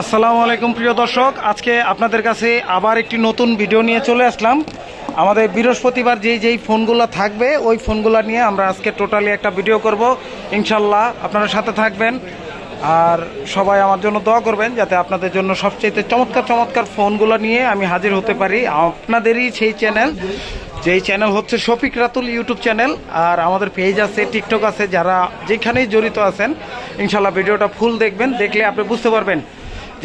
আসসালামু আলাইকুম, প্রিয় দর্শক। আজকে আপনাদের কাছে আবার একটি নতুন ভিডিও নিয়ে চলে আসলাম। আমাদের বৃহস্পতিবার যেই যেই ফোনগুলো থাকবে, ওই ফোনগুলো নিয়ে আমরা আজকে টোটালি একটা ভিডিও করব। ইনশাল্লাহ আপনারা সাথে থাকবেন। আর সবাই আমার জন্য দোয়া করবেন যাতে আপনাদের জন্য সবচেয়ে চমৎকার চমৎকার ফোনগুলো নিয়ে আমি হাজির হতে পারি। আপনাদেরই সেই চ্যানেল, যেই চ্যানেল হচ্ছে শফিক রাতুল ইউটিউব চ্যানেল। আর আমাদের পেজ আছে, টিকটক আছে, যারা যেখানেই জড়িত আছেন ইনশাল্লাহ ভিডিওটা ফুল দেখবেন, দেখলে আপনি বুঝতে পারবেন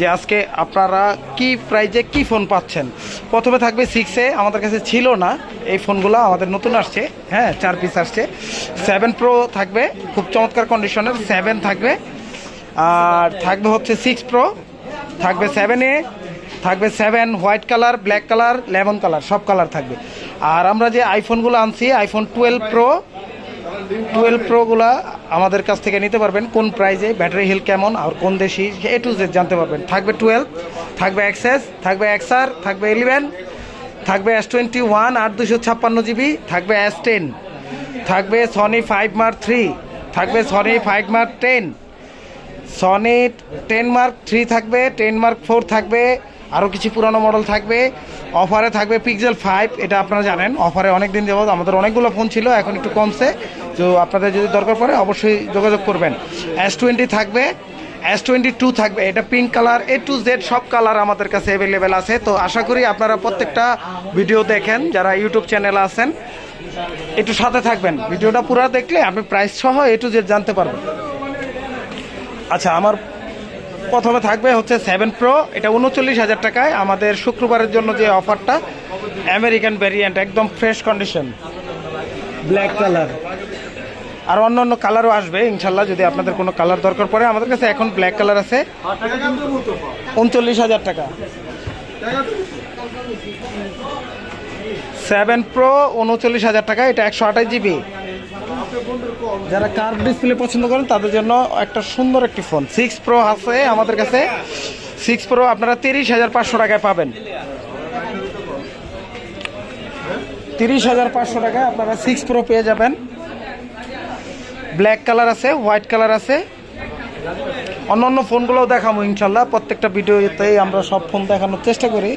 যে আজকে আপনারা কি প্রাইজে কি ফোন পাচ্ছেন? প্রথমে থাকবে সিক্সে আমাদের কাছে ছিল না। এই ফোনগুলো আমাদের নতুন আসছে। হ্যাঁ চার পিস আসছে। সেভেন প্রো থাকবে, খুব চমৎকার কন্ডিশনের সেভেন থাকবে। আর থাকবে হচ্ছে সিক্স প্রো থাকবে সেভেন এ থাকবে seven white colour black colour lemon colour সব কালার থাকবে। আর আমরা যে আইফোনগুলো আনছি আইফোন টুয়েলভ প্রো টুয়েলভ প্রোগুলা আমাদের কাছ থেকে নিতে পারবেন। কোন প্রাইজে ব্যাটারি হেলথ কেমন, আর কোন দেশি এ টু জেড জানতে পারবেন। থাকবে টুয়েলভ, থাকবে এক্সএস থাকবে এক্সআর থাকবে ইলেভেন থাকবে এস টোয়েন্টি ওয়ান আট দুশো ছাপ্পান্ন জিবি, থাকবে এস টেন থাকবে সনি ফাইভ মার্ক থ্রি থাকবে Sony five mark ten Sony ten mark three থাকবে টেন মার্ক ফোর থাকবে আরও কিছু পুরানো মডেল থাকবে অফারে থাকবে পিক্সেল ফাইভ এটা আপনারা জানেন। অফারে অনেক দিন যাবত আমাদের অনেকগুলো ফোন ছিল, এখন একটু কমছে। তো আপনাদের যদি দরকার পড়ে, অবশ্যই যোগাযোগ করবেন। এস টোয়েন্টি থাকবে এস টোয়েন্টি টু থাকবে, এটা pink colour A to Z সব কালার আমাদের কাছে অ্যাভেলেবেল আছে। তো আশা করি আপনারা প্রত্যেকটা ভিডিও দেখেন, যারা ইউটিউব চ্যানেলে আছেন, একটু সাথে থাকবেন। ভিডিওটা পুরো দেখলে আপনি প্রাইস সহ এ টু জেড জানতে পারবেন। আচ্ছা আমার প্রথমে থাকবে হচ্ছে সেভেন প্রো এটা উনচল্লিশ হাজার টাকায়। আমাদের শুক্রবারের জন্য যে অফারটা আমেরিকান ভ্যারিয়েন্ট একদম ফ্রেশ কন্ডিশন ব্ল্যাক কালার আর অন্য অন্য কালারও আসবে, ইনশাল্লাহ, যদি আপনাদের কোনো কালার দরকার পড়ে। আমাদের কাছে এখন ব্ল্যাক কালার আছে। উনচল্লিশ হাজার টাকা। সেভেন প্রো উনচল্লিশ হাজার টাকা। এটা একশো আঠাশ জিবি যারা কার্ভ ডিসপ্লে পছন্দ করেন, তাদের জন্য একটা সুন্দর একটি ফোন সিক্স প্রো আছে আমাদের কাছে। সিক্স প্রো আপনারা তিরিশ হাজার পাঁচশো টাকায় পাবেন। তিরিশ হাজার পাঁচশো টাকায় আপনারা সিক্স প্রো পেয়ে যাবেন। ব্ল্যাক কালার আছে হোয়াইট কালার আছে। অন্য অন্য ফোনগুলোও দেখাবো ইনশাল্লাহ। প্রত্যেকটা ভিডিওতেই আমরা সব ফোন দেখানোর চেষ্টা করি।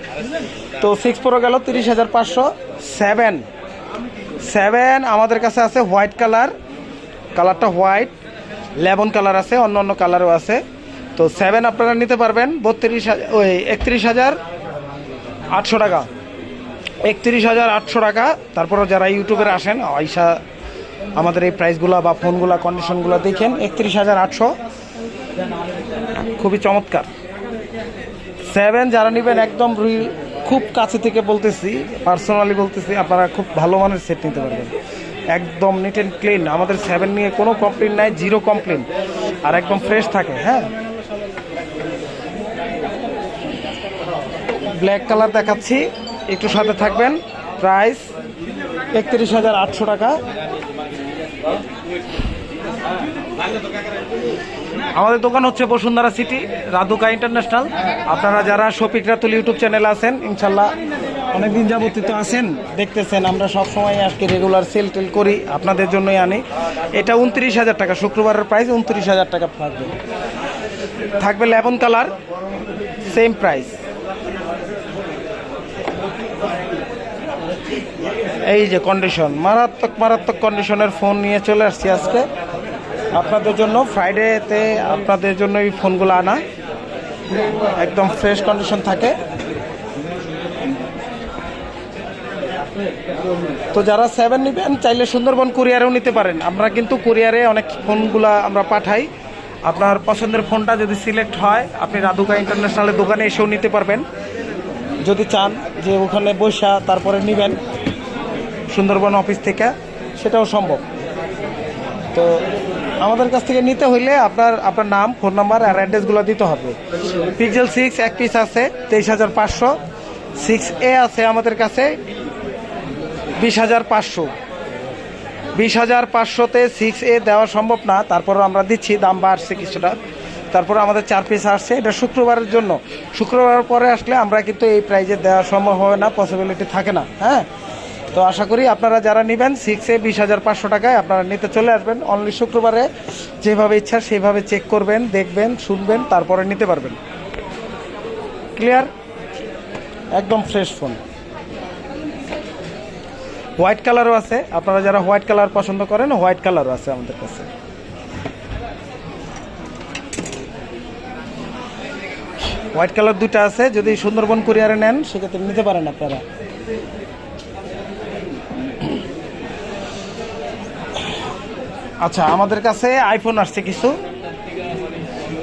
তো সিক্স প্রো গেল তিরিশ হাজার পাঁচশো। সেভেন সেভেন আমাদের কাছে আছে হোয়াইট কালার কালারটা হোয়াইট লেমন কালার আছে অন্য অন্য কালারও আছে। তো সেভেন আপনারা নিতে পারবেন, বত্রিশ ওই একত্রিশ হাজার আটশো টাকা। একত্রিশ হাজার আটশো টাকা। তারপরে যারা ইউটিউবের আসেন, আইসা আমাদের এই প্রাইসগুলো বা ফোনগুলো কন্ডিশনগুলো দেখেন, একত্রিশ হাজার আটশো। খুবই চমৎকার। সেভেন যারা নেবেন, একদম খুব কাছে থেকে বলতেছি পার্সোনালি বলতেছি, আপনারা খুব ভালো মানের সেট নিতে পারবেন। একদম নিট অ্যান্ড ক্লিন আমাদের সেভেন নিয়ে কোনো কমপ্লেন নাই জিরো কমপ্লেন আর একদম ফ্রেশ থাকে হ্যাঁ? ব্ল্যাক কালার দেখাচ্ছি, একটু সাথে থাকবেন। প্রাইস একত্রিশ হাজার আটশো টাকা। আমাদের দোকান হচ্ছে বসুন্ধরা সিটি, রাধুকা ইন্টারন্যাশনাল। আপনারা যারা শফিক রাতুল ইউটিউব চ্যানেল আছেন, ইনশাল্লাহ অনেকদিন যাবতীয় তো আছেন, দেখতেছেন, আমরা সব সময় আজকে রেগুলার সেল টেল করি, আপনাদের জন্যই আনি। এটা উনত্রিশ হাজার টাকা, শুক্রবারের প্রাইস উনত্রিশ হাজার টাকা থাকবে। থাকবে লেবন কালার সেম প্রাইস এই যে কন্ডিশন মারাত্মক মারাত্মক কন্ডিশনের ফোন নিয়ে চলে আসছি আজকে। আপনাদের জন্য ফ্রাইডেতে আপনাদের জন্য এই ফোনগুলো আনা। একদম ফ্রেশ কন্ডিশন থাকে। তো যারা সেভেন নেবেন, চাইলে সুন্দরবন কুরিয়ারেও নিতে পারেন। আমরা কিন্তু কুরিয়ারে অনেক ফোনগুলা আমরা পাঠাই। আপনার পছন্দের ফোনটা যদি সিলেক্ট হয়, আপনি রাধুকা ইন্টারন্যাশনালের দোকানে এসেও নিতে পারবেন। যদি চান যে ওখানে বৈশা তারপরে নেবেন সুন্দরবন অফিস থেকে, সেটাও সম্ভব। তো আমাদের কাছ থেকে নিতে হইলে আপনার আপনার নাম ফোন নাম্বার আর অ্যাড্রেসগুলো দিতে হবে। পিক্সেল সিক্স এক পিস আছে, তেইশ হাজার পাঁচশো। সিক্স এ আছে আমাদের কাছে। বিশ হাজার পাঁচশো। বিশ হাজার পাঁচশোতে সিক্স এ দেওয়া সম্ভব না। তারপর আমরা দিচ্ছি, দাম বাড়ছে কিছুটা। তারপর আমাদের চার পিস আসছে। এটা শুক্রবারের জন্য। শুক্রবার পরে আসলে আমরা কিন্তু এই প্রাইজে দেওয়া সম্ভব হবে না পসিবিলিটি থাকে না হ্যাঁ? তো আশা করি আপনারা যারা নেবেন সিক্সে বিশ হাজার পাঁচশো টাকায় আপনারা নিতে চলে আসবেন। অনলি শুক্রবারে যেভাবে ইচ্ছা সেইভাবে চেক করবেন, দেখবেন, শুনবেন, তারপরে নিতে পারবেন। ক্লিয়ার একদম ফ্রেশ ফোন হোয়াইট কালারও আছে। আপনারা যারা হোয়াইট কালার পছন্দ করেন হোয়াইট কালারও আছে আমাদের কাছে। হোয়াইট কালার দুটো আছে, যদি সুন্দরবন কুরিয়ারে নেন, সেক্ষেত্রে নিতে পারেন আপনারা। আচ্ছা আমাদের কাছে আইফোন আসছে কিছু।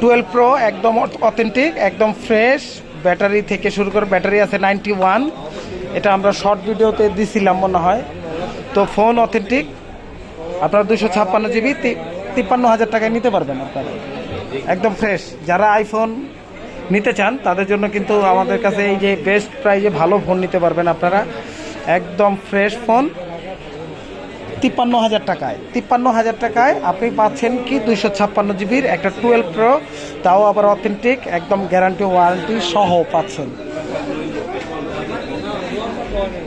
টুয়েলভ প্রো একদম অথেন্টিক একদম ফ্রেশ ব্যাটারি থেকে শুরু করে ব্যাটারি আছে নাইনটি ওয়ান এটা আমরা শর্ট ভিডিওতে দিছিলাম মনে হয়। তো ফোন অথেন্টিক আপনার দুশো ছাপ্পান্ন জিবি তিপ্পান্ন হাজার টাকায় নিতে পারবেন আপনারা। একদম ফ্রেশ যারা আইফোন নিতে চান, তাদের জন্য কিন্তু আমাদের কাছে এই যে বেস্ট প্রাইজে ভালো ফোন নিতে পারবেন আপনারা। একদম ফ্রেশ ফোন তিপ্পান্ন হাজার টাকায়। তিপ্পান্ন হাজার টাকায় আপনি পাচ্ছেন কি দুইশো ছাপ্পান্ন জিবির একটা টুয়েলভ প্রো তাও আবার অথেন্টিক একদম গ্যারান্টি ওয়ারেন্টি সহ পাচ্ছেন।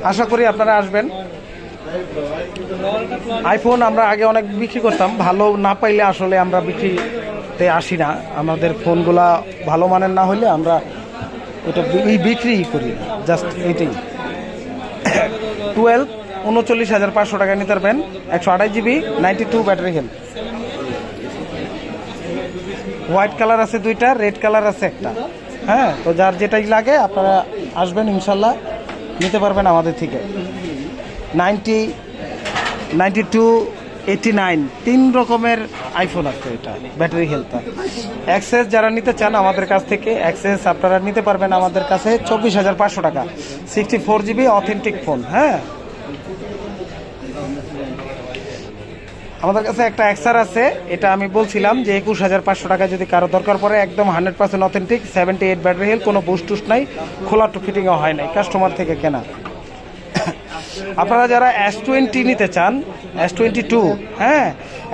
আশা করি আপনারা আসবেন। আইফোন আমরা আগে অনেক বিক্রি করতাম, ভালো না পাইলে আসলে আমরা বিক্রিতে আসি না। আমাদের ফোনগুলা ভালো মানের না হলে আমরা ওটা বিক্রি করি জাস্ট এইটাই। টুয়েলভ উনচল্লিশ হাজার পাঁচশো টাকা নিতে পারবেন, একশো আঠাশ GB ninety two battery health white colour আছে দুইটা রেড কালার আছে একটা। হ্যাঁ তো যার যেটাই লাগে আপনারা আসবেন ইনশাল্লাহ। নিতে পারবেন আমাদের থেকে। Ninety ninety two eighty nine তিন রকমের আইফোন আছে এটা ব্যাটারি হেলথ অ্যাক্সেস যারা নিতে চান আমাদের কাছ থেকে অ্যাক্সেস আপনারা নিতে পারবেন আমাদের কাছে চব্বিশ হাজার পাঁচশো টাকা। Sixty four GB authentic phone হ্যাঁ? আমাদের কাছে একটা এক্সার আছে, এটা আমি বলছিলাম যে একুশ হাজার পাঁচশো টাকা যদি কারও দরকার পড়ে, একদম hundred percent authentic, seventy eight battery health কোনো বুস্ট টুস্ট নাই, খোলা টু ফিটিংও হয় নাই কাস্টমার থেকে কেনা। আপনারা যারা এস টোয়েন্টি নিতে চান এস টোয়েন্টি টু হ্যাঁ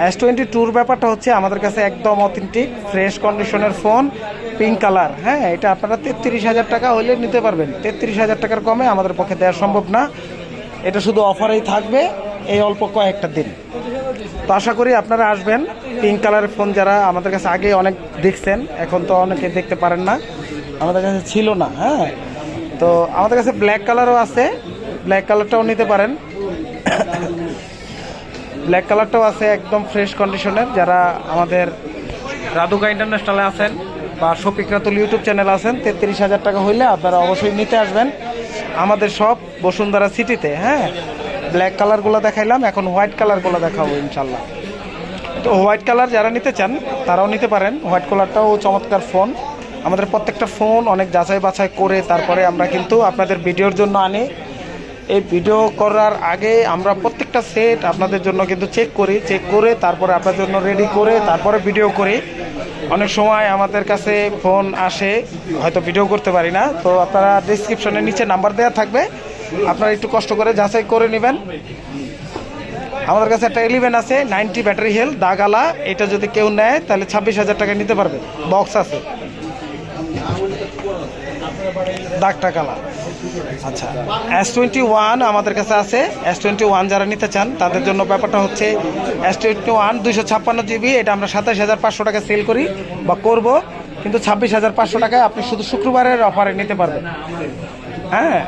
এস টোয়েন্টি টুর ব্যাপারটা হচ্ছে আমাদের কাছে একদম অথেন্টিক ফ্রেশ কন্ডিশনের ফোন পিঙ্ক কালার হ্যাঁ এটা আপনারা তেত্রিশ হাজার টাকা হলে নিতে পারবেন। তেত্রিশ হাজার টাকার কমে আমাদের পক্ষে দেওয়া সম্ভব না। এটা শুধু অফারেই থাকবে, এই অল্প কয়েকটা দিন। তো আশা করি আপনারা আসবেন। পিঙ্ক কালারের ফোন যারা আমাদের কাছে আগে অনেক দেখছেন, এখন তো অনেকে দেখতে পারেন না। আমাদের কাছে ছিল না হ্যাঁ। তো আমাদের কাছে ব্ল্যাক কালারও আছে। ব্ল্যাক কালারটাও নিতে পারেন। ব্ল্যাক কালারটাও আছে একদম ফ্রেশ কন্ডিশনের যারা আমাদের রাধুকা ইন্টারন্যাশনালে আছেন বা শফিক রাতুল ইউটিউব চ্যানেল আছেন, তেত্রিশ হাজার টাকা হইলে আপনারা অবশ্যই নিতে আসবেন। আমাদের সব বসুন্ধরা সিটিতে হ্যাঁ। ব্ল্যাক কালারগুলো দেখাইলাম, এখন হোয়াইট কালারগুলো দেখাবো ইনশাল্লাহ। তো হোয়াইট কালার যারা নিতে চান, তারাও নিতে পারেন। হোয়াইট কালারটাও চমৎকার ফোন আমাদের প্রত্যেকটা ফোন অনেক যাচাই বাছাই করে তারপরে আমরা কিন্তু আপনাদের ভিডিওর জন্য আনি। এই ভিডিও করার আগে আমরা প্রত্যেকটা সেট আপনাদের জন্য কিন্তু চেক করি। চেক করে তারপরে আপনাদের জন্য রেডি করে তারপরে ভিডিও করি। অনেক সময় আমাদের কাছে ফোন আসে, হয়তো ভিডিও করতে পারি না। তো আপনারা ডিসক্রিপশনের নিচে নাম্বার দেওয়া থাকবে। আপনারা একটু কষ্ট করে যাচাই করে নেবেন। আমাদের কাছে একটা এলিভেন আছে নাইনটি ব্যাটারি হেল দাগালা, এটা যদি কেউ নেয়, তাহলে ছাব্বিশ হাজার টাকা নিতে পারবে। বক্স আছে। দাগটা কালা আচ্ছা এস টোয়েন্টি ওয়ান আমাদের কাছে আছে। এস টোয়েন্টি ওয়ান যারা নিতে চান, তাদের জন্য ব্যাপারটা হচ্ছে এস টোয়েন্টি ওয়ান দুইশো ছাপ্পান্ন জিবি এটা আমরা সাতাশ হাজার পাঁচশো টাকা সেল করি বা করব, কিন্তু ছাব্বিশ হাজার পাঁচশো টাকায় আপনি শুধু শুক্রবারের অফারে নিতে পারবেন। হ্যাঁ?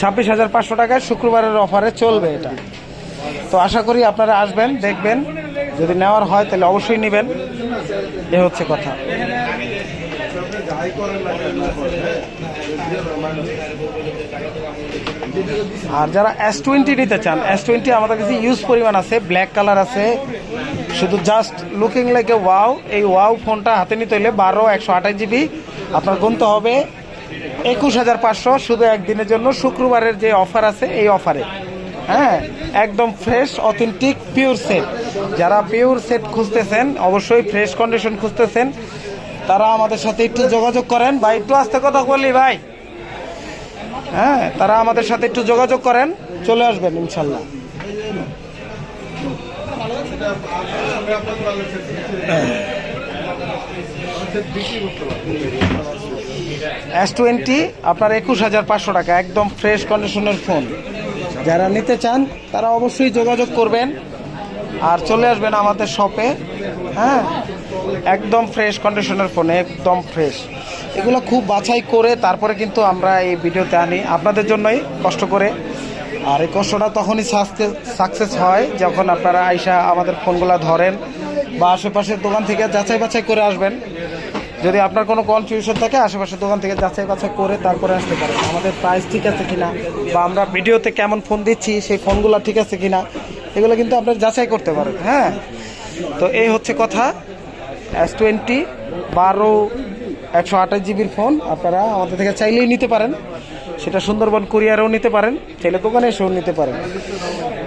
ছাব্বিশ হাজার পাঁচশো টাকায় শুক্রবারের অফারে চলবে এটা। তো আশা করি আপনারা আসবেন, দেখবেন। যদি নেওয়ার হয়, তাহলে অবশ্যই নেবেন। এ হচ্ছে কথা। আর যারা এস টোয়েন্টি নিতে চান এস টোয়েন্টি আমাদের কাছে ইউজ পরিমাণ আছে ব্ল্যাক কালার আছে। শুধু just looking like a wow এই ওয়াও ফোনটা হাতে নিতে হলে বারো, একশো আঠাশ জিবি আপনার গুনতে হবে। একুশ হাজার পাঁচশো শুধু একদিনের জন্য। শুক্রবারের যে অফার আছে, এই অফারে। হ্যাঁ একদম ফ্রেশ, অথেন্টিক, পিওর সেট। যারা পিওর সেট খুঁজতেছেন, অবশ্যই ফ্রেশ কন্ডিশন খুঁজতেছেন, তারা আমাদের সাথে একটু যোগাযোগ করেন। বা একটু আস্তে কথা বলি ভাই। হ্যাঁ তারা আমাদের সাথে একটু যোগাযোগ করেন, চলে আসবেন, ইনশাল্লাহ। এস টোয়েন্টি আপনার একুশ হাজার পাঁচশো টাকা, একদম ফ্রেশ কন্ডিশনের ফোন যারা নিতে চান, তারা অবশ্যই যোগাযোগ করবেন আর চলে আসবেন আমাদের শপে হ্যাঁ? একদম ফ্রেশ কন্ডিশনের ফোন একদম ফ্রেশ এগুলো খুব বাছাই করে তারপরে কিন্তু আমরা এই ভিডিওতে আনি। আপনাদের জন্যই কষ্ট করে। আর এই কষ্টটা তখনই সাকসেস হয় যখন আপনারা আইসা আমাদের ফোনগুলো ধরেন বা আশেপাশের দোকান থেকে যাচাই বাছাই করে আসবেন। যদি আপনার কোনো কনফিউশন থাকে আশেপাশের দোকান থেকে যাচাই বাছাই করে তারপরে আসতে পারেন। আমাদের প্রাইস ঠিক আছে কিনা, বা আমরা ভিডিওতে কেমন ফোন দিচ্ছি, সেই ফোনগুলো ঠিক আছে কিনা, এগুলো কিন্তু আপনার যাচাই করতে পারেন হ্যাঁ? তো এই হচ্ছে কথা। এস টোয়েন্টি বারো একশো আঠাশ জিবির ফোন আপনারা আমাদের থেকে চাইলেই নিতে পারেন। সেটা সুন্দরবন কুরিয়ারেও নিতে পারেন, চাইলে দোকানে এসেও নিতে পারেন।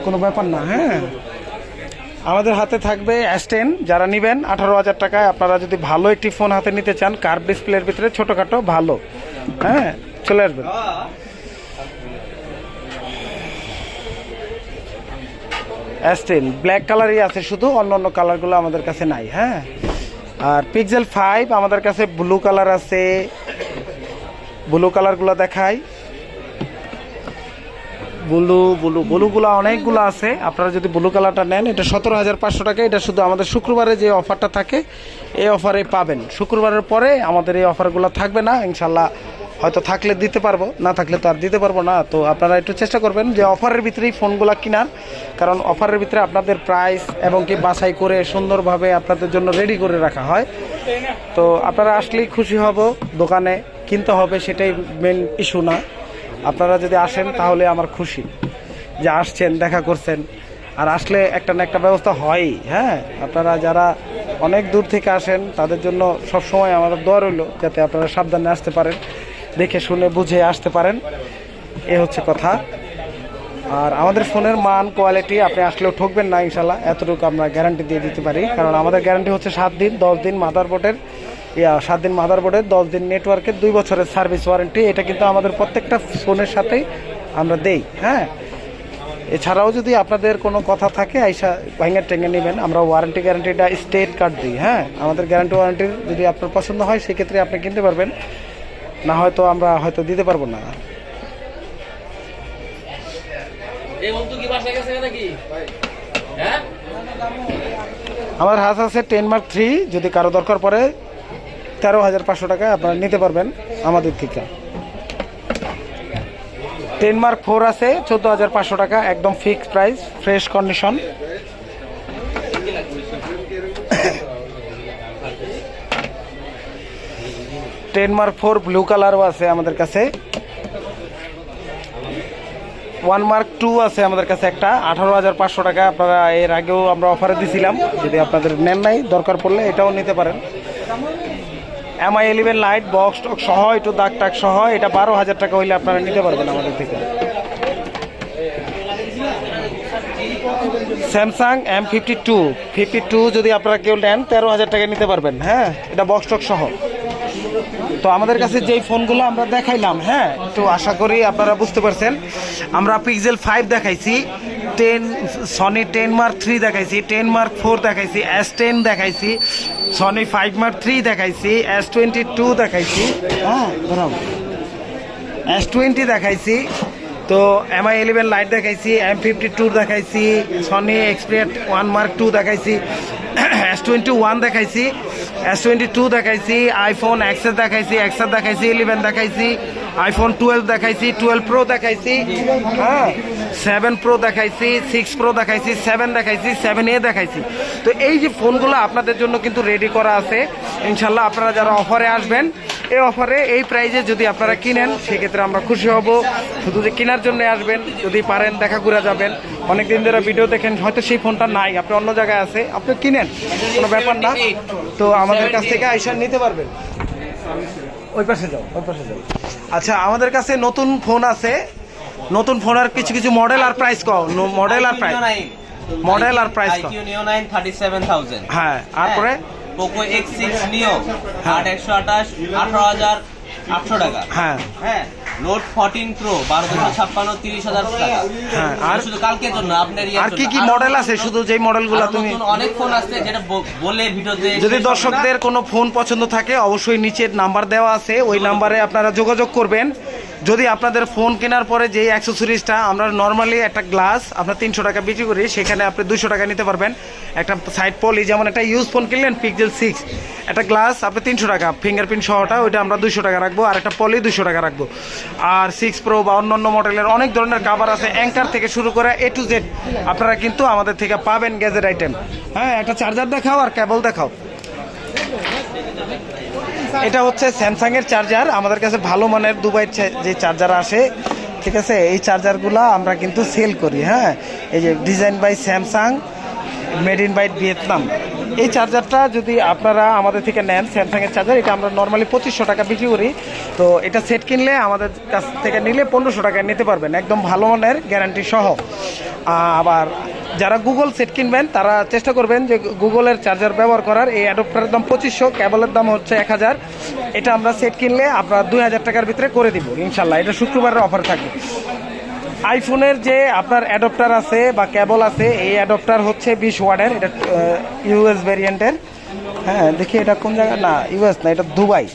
কোনো ব্যাপার না হ্যাঁ? আমাদের হাতে থাকবে এস টেন যারা নেবেন আঠারো হাজার টাকায়। আপনারা যদি ভালো একটি ফোন হাতে নিতে চান কার্ভ ডিসপ্লের ভিতরে ছোটোখাটো ভালো। হ্যাঁ চলে আসবেন। এস টেন ব্ল্যাক কালারই আছে শুধু অন্য অন্য কালারগুলো আমাদের কাছে নাই হ্যাঁ। আর পিক্সেল ফাইভ আমাদের কাছে ব্লু কালার আছে। ব্লু কালারগুলো দেখাই। ব্লু ব্লু, ব্লুগুলো অনেকগুলো আছে। আপনারা যদি ব্লু কালারটা নেন, এটা সতেরো হাজার পাঁচশো টাকা। এটা শুধু আমাদের শুক্রবারে যে অফারটা থাকে, এই অফারে পাবেন। শুক্রবারের পরে আমাদের এই অফারগুলো থাকবে না ইনশাল্লাহ হয়তো থাকলে দিতে পারব, না থাকলে তো আর দিতে পারব না। তো আপনারা একটু চেষ্টা করবেন যে অফারের ভিতরেই ফোনগুলো কেনার, কারণ অফারের ভিতরে আপনাদের প্রাইস এবং কি বাছাই করে সুন্দরভাবে আপনাদের জন্য রেডি করে রাখা হয়। তো আপনারা আসলেই খুশি হব, দোকানে কিনতে হবে সেটাই মেন ইস্যু না। আপনারা যদি আসেন তাহলে আমার খুশি যে আসছেন, দেখা করছেন। আর আসলে একটা না একটা ব্যবস্থা হয়ই হ্যাঁ? আপনারা যারা অনেক দূর থেকে আসেন, তাদের জন্য সব সময় আমাদের দোয়া রইল যাতে আপনারা সাবধানে আসতে পারেন, দেখে শুনে বুঝে আসতে পারেন। এ হচ্ছে কথা। আর আমাদের ফোনের মান, কোয়ালিটি আপনি আসলেও ঠকবেন না ইনশাল্লাহ, এতটুকু আমরা গ্যারান্টি দিয়ে দিতে পারি। কারণ আমাদের গ্যারান্টি হচ্ছে সাত দিন, দশ দিন মাদারবোর্ডের ইয়া সাত দিন মাদারবোর্ডের দশ দিন নেটওয়ার্কের দুই বছরের সার্ভিস ওয়ারেন্টি। এটা কিন্তু আমাদের প্রত্যেকটা ফোনের সাথেই আমরা দেই হ্যাঁ? এছাড়াও যদি আপনাদের কোনো কথা থাকে আইসা ভাঙে টেঙে নেবেন। আমরা ওয়ারেন্টি গ্যারান্টিটা স্টেট কার্ড দিই হ্যাঁ? আমাদের গ্যারান্টি ওয়ারেন্টির যদি আপনার পছন্দ হয় সেক্ষেত্রে আপনি কিনতে পারবেন। না হয়তো আমরা হয়তো দিতে পারব না। হ্যাঁ? আমার হাত আছে টেন মার্ক থ্রি যদি কারও দরকার পড়ে তেরো হাজার পাঁচশো টাকায় আপনারা নিতে পারবেন আমাদের থেকে। টেন মার্ক ফোর আছে, চোদ্দ হাজার পাঁচশো টাকা, একদম fixed price fresh condition ten mark four blue কালারও আছে আমাদের কাছে। ওয়ান মার্ক টু আছে আমাদের কাছে একটা, আঠারো হাজার পাঁচশো টাকা আপনারা এর আগেও আমরা অফারে দিছিলাম। যদি আপনাদের নেন নাই, দরকার পড়লে এটাও নিতে পারেন। এমআই ইলেভেন লাইট বক্স টক সহ, একটু দাগ টাক সহ, এটা বারো হাজার টাকা হইলে আপনারা নিতে পারবেন আমাদের থেকে। Samsung M fifty two fifty two যদি আপনারা কেউ নেন, তেরো হাজার টাকা নিতে পারবেন হ্যাঁ? এটা বক্স টক সহ। তো আমাদের কাছে যেই ফোনগুলো আমরা দেখাইলাম হ্যাঁ তো আশা করি আপনারা বুঝতে পারছেন। আমরা পিক্সেল ফাইভ দেখাইছি ten Sony ten mark three দেখাইছি টেন মার্ক ফোর দেখাইছি এস টেন দেখাইছি সনি ফাইভ মার্ক থ্রি দেখাইছি এস টোয়েন্টি টু দেখাইছি হ্যাঁ এস টোয়েন্টি দেখাইছি, তো এমআই ইলেভেন লাইট দেখাইছি এম ফিফটি টু দেখাইছি Sony Xperia one mark two দেখাইছি এস টোয়েন্টি ওয়ান দেখাইছি এস টোয়েন্টি টু দেখাইছি আইফোন এক্সেস দেখাইছি এক্সেস দেখাইছি ইলেভেন দেখাইছি। আইফোন টুয়েলভ দেখাইছি টুয়েলভ প্রো দেখাইছি হ্যাঁ? সেভেন প্রো দেখাইছি সিক্স প্রো দেখাইছি সেভেন দেখাইছি সেভেন এ দেখাইছি। তো এই যে ফোনগুলো আপনাদের জন্য কিন্তু রেডি করা আছে, ইনশাল্লাহ আপনারা যারা অফারে আসবেন, এই অফারে এই প্রাইজে যদি আপনারা কিনেন, সেক্ষেত্রে আমরা খুশি হব। শুধু যে কেনার জন্য আসবেন, যদি পারেন, দেখা করে যাবেন। অনেক দিন ধরে ভিডিও দেখেন, হয়তো সেই ফোনটা নাই, আপনি অন্য জায়গায় আছে, আপনি কিনেন, কোনো ব্যাপার না। তো আমাদের কাছ থেকে আইসা নিতে পারবেন। ওই পাশে যাও ওই পাশে যাও। আচ্ছা আমাদের কাছে নতুন ফোন আছে। নতুন ফোনের কিছু কিছু মডেল আর প্রাইস কও। মডেল আর প্রাইস মডেল আর প্রাইস কও। আইকিউ নিও 9 37000 হ্যাঁ তারপরে? পোকো X6 Neo হ্যাঁ। 8128 18800 টাকা। হ্যাঁ। হ্যাঁ। নোট 14 প্রো 12256 30000 টাকা হ্যাঁ, আর? শুধু জন্য আপনার আর কি কি মডেল আছে শুধু যেই মডেলগুলো তুমি অনেক ফোন আছে যেটা বলে ভিডিওতে যদি। দর্শকদের কোনো ফোন পছন্দ থাকে অবশ্যই নিচের নাম্বার দেওয়া আছে ওই নাম্বারে আপনারা যোগাযোগ করবেন যদি আপনাদের ফোন কেনার পরে যেই অ্যাক্সেসরিজটা আমরা নর্মালি একটা গ্লাস আপনার তিনশো টাকা বিক্রি করি, সেখানে আপনি দুশো টাকা নিতে পারবেন। একটা সাইড পলি যেমন একটা ইউজ ফোন কিনলেন পিক্সেল সিক্স একটা গ্লাস আপনি তিনশো টাকা ফিঙ্গারপ্রিন্ট সহটা, ওইটা আমরা দুশো টাকা রাখব, আর একটা পলি দুশো টাকা রাখব। আর সিক্স প্রো বা অন্য অন্য মডেলের অনেক ধরনের কাভার আছে অ্যাঙ্কার থেকে শুরু করে এ টু জেড আপনারা কিন্তু আমাদের থেকে পাবেন গ্যাজেট আইটেম হ্যাঁ একটা চার্জার দেখাও আর কেবল দেখাও। এটা হচ্ছে স্যামসাং এর চার্জার আমাদের কাছে ভালো মানের দুবাই যে চার্জার আসে, ঠিক আছে? এই চার্জারগুলো আমরা কিন্তু সেল করি হ্যাঁ? এই যে design by Samsung made in by Vietnam এই চার্জারটা যদি আপনারা আমাদের থেকে নেন স্যামসাং এর চার্জার এটা আমরা নর্মালি পঁচিশশো টাকা বিক্রি করি। তো এটা সেট কিনলে আমাদের কাছ থেকে নিলে পনেরোশো টাকায় নিতে পারবেন। একদম ভালো মানের গ্যারান্টি সহ। আবার যারা গুগল সেট কিনবেন, তারা চেষ্টা করবেন যে গুগলের চার্জার ব্যবহার করার। এই অ্যাডপ্টারের দাম পঁচিশশো কেবলের দাম হচ্ছে এক হাজার। এটা আমরা সেট কিনলে আমরা দুই হাজার টাকার ভিতরে করে দিব, ইনশাল্লাহ। এটা শুক্রবারের অফার থাকবে। আইফোনের যে আপনার অ্যাডপ্টার আছে বা কেবল আছে, এই অ্যাডপ্টার হচ্ছে বিশ ওয়ার্ডের এটা ইউএস ভ্যারিয়েন্টের হ্যাঁ দেখি এটা কোন জায়গা না ইউএস না, এটা দুবাই।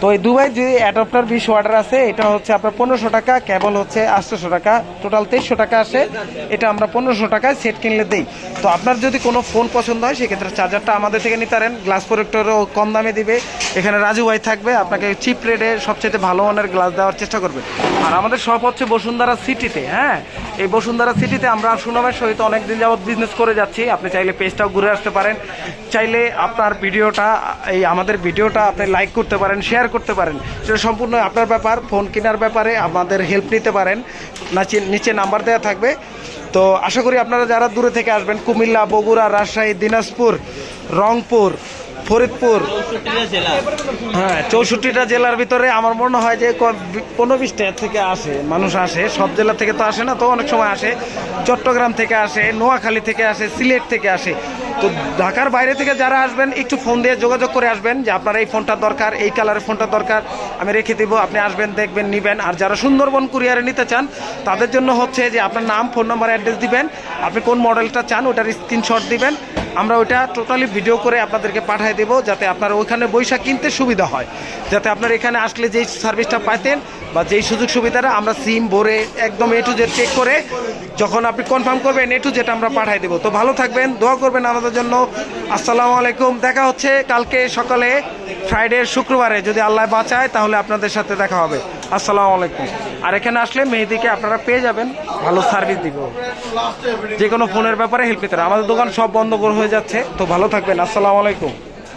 তো এই দুবাই যে অ্যাডপ্টার বিশ ওয়ার্ডের আছে, এটা হচ্ছে আপনার পনেরোশো টাকা, কেবল হচ্ছে আটশোশো টাকা। টোটাল তেইশশো টাকা আসে, এটা আমরা পনেরোশো টাকায় সেট কিনলে দিই। তো আপনার যদি কোনো ফোন পছন্দ হয়, সেক্ষেত্রে চার্জারটা আমাদের থেকে নিতে পারেন। গ্লাস প্রোডাক্টরও কম দামে দিবে। এখানে রাজু ভাই থাকবে, আপনাকে চিপ রেটে সবচেয়ে ভালো মানের গ্লাস দেওয়ার চেষ্টা করবে। আর আমাদের শপ হচ্ছে বসুন্ধরা সিটিতে হ্যাঁ? এই বসুন্ধরা সিটিতে আমরা সুনামের সহিত অনেকদিন যাবত বিজনেস করে যাচ্ছি। আপনি চাইলে পেজটাও ঘুরে আসতে পারেন। চাইলে আপনার ভিডিওটা, এই আমাদের ভিডিওটা আপনি লাইক করতে পারেন শেয়ার করতে পারেন। সেটা সম্পূর্ণ আপনার ব্যাপার ফোন কেনার ব্যাপারে আমাদের হেল্প নিতে পারেন। নাচে, নিচে নাম্বার দেওয়া থাকবে। তো আশা করি আপনারা যারা দূরে থেকে আসবেন, কুমিল্লা, বগুড়া, রাজশাহী, দিনাজপুর, রংপুর ফরিদপুর। হ্যাঁ চৌষট্টিটা জেলার ভিতরে আমার মনে হয় যে পনেরো বিশটা থেকে আসে মানুষ আসে। সব জেলা থেকে তো আসে না তো অনেক সময় আসে। চট্টগ্রাম থেকে আসে নোয়াখালী থেকে আসে সিলেট থেকে আসে। তো ঢাকার বাইরে থেকে যারা আসবেন একটু ফোন দিয়ে যোগাযোগ করে আসবেন যে আপনার এই ফোনটা দরকার এই কালারের ফোনটা দরকার। আমি রেখে দিব আপনি আসবেন দেখবেন নিবেন। আর যারা সুন্দরবন কুরিয়ারে নিতে চান তাদের জন্য হচ্ছে যে আপনার নাম ফোন নাম্বার অ্যাড্রেস দিবেন। আপনি কোন মডেলটা চান ওটার স্ক্রিনশট দিবেন। আমরা ওইটা টোটালি ভিডিও করে আপনাদেরকে পাঠিয়ে দেবো, যাতে আপনার ওইখানে বৈশাখ কিনতে সুবিধা হয়। যাতে আপনার এখানে আসলে যেই সার্ভিসটা পাইতেন বা যেই সুযোগ সুবিধাটা আমরা সিম, ভরে, একদম এ টু জেড চেক করে যখন আপনি কনফার্ম করবেন এ টু জেড আমরা পাঠিয়ে দেবো। তো ভালো থাকবেন, দোয়া করবেন আমাদের জন্য। আসসালামু আলাইকুম, দেখা হচ্ছে কালকে সকালে ফ্রাইডে শুক্রবারে। যদি আল্লাহ বাঁচায়, তাহলে আপনাদের সাথে দেখা হবে। আসসালামু আলাইকুম। আর এখানে আসলে মেহেদিকে আপনারা পেয়ে যাবেন ভালো সার্ভিস দিব। যে কোনো ফোনের ব্যাপারে হেল্প পেতে আমাদের দোকান সব বন্ধ করে হয়ে যাচ্ছে। তো ভালো থাকবেন। আসসালামু আলাইকুম।